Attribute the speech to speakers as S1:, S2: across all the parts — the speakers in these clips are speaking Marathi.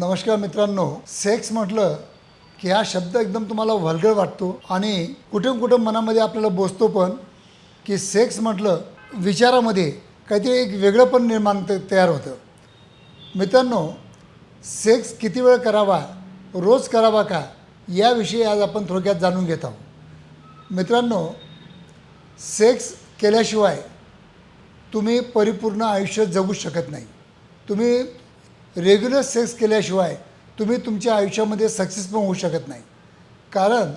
S1: नमस्कार मित्रांनो सेक्स म्हटलं की हा शब्द एकदम तुम्हाला वल्गळ वाटतो आणि कुठून कुठं मनामध्ये आपल्याला बोचतो पण की सेक्स म्हटलं विचारामध्ये काहीतरी एक वेगळं पण निर्माण त- तयार होतं. मित्रांनो सेक्स किती वेळ करावा रोज करावा का याविषयी आज आपण थोडक्यात जाणून घेत आहोत. मित्रांनो सेक्स केल्याशिवाय तुम्ही परिपूर्ण आयुष्य जगू शकत नाही. तुम्ही रेग्युलर सेक्स केल्याशिवाय तुम्ही तुमच्या आयुष्यामध्ये सक्सेस पण होऊ शकत नाही. कारण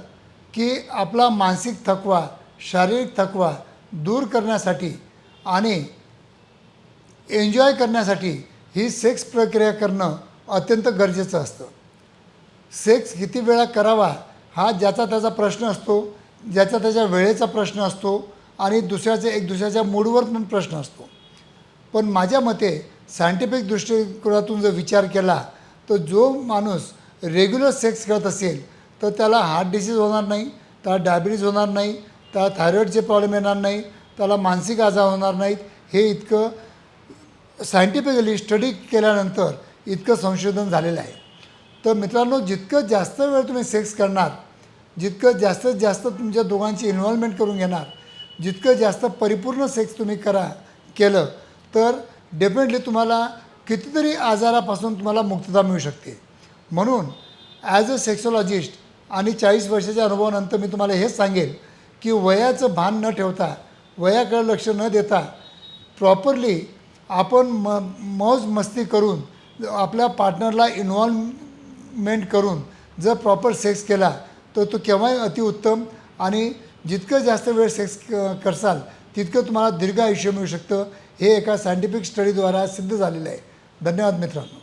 S1: की आपला मानसिक थकवा शारीरिक थकवा दूर करण्यासाठी आणि एन्जॉय करण्यासाठी ही सेक्स प्रक्रिया करणं अत्यंत गरजेचं असतं. सेक्स किती वेळा करावा हा ज्याचा त्याचा प्रश्न असतो ज्याचा त्याच्या वेळेचा प्रश्न असतो आणि दुसऱ्याच्या एक दुसऱ्याच्या मूडवर पण प्रश्न असतो. पण माझ्या मते सायंटिफिक दृष्टिकोनातून जर विचार केला तर जो माणूस रेग्युलर सेक्स करत असेल तर त्याला हार्ट डिसीज होणार नाही त्याला डायबिटीज होणार नाही त्याला थायरॉईडचे प्रॉब्लेम येणार नाही त्याला मानसिक आजार होणार नाहीत हे इतकं सायंटिफिकली स्टडी केल्यानंतर इतकं संशोधन झालेलं आहे. तर मित्रांनो जितकं जास्त वेळ तुम्ही सेक्स करणार जितकं जास्तीत जास्त तुमच्या दोघांची इन्व्हॉल्वमेंट करून घेणार जितकं जास्त परिपूर्ण सेक्स तुम्ही करा केलं तर डेफिनेटली तुम्हाला कितीतरी आजारापासून तुम्हाला मुक्तता मिळू शकते. म्हणून ॲज अ सेक्सॉलॉजिस्ट आणि चाळीस वर्षाच्या अनुभवानंतर मी तुम्हाला हेच सांगेल की वयाचं भान न ठेवता वयाकडे लक्ष न देता प्रॉपरली आपण म मौज मस्ती करून आपल्या पार्टनरला इन्व्हॉल्वमेंट करून जर प्रॉपर सेक्स केला तर तो केव्हाही अतिउत्तम आणि जितकं जास्त वेळ सेक्स क करसाल तितकं तुम्हाला दीर्घ आयुष्य मिळू शकतं. हे एका सायंटिफिक स्टडीद्वारा सिद्ध झालेलं आहे. धन्यवाद मित्रांनो.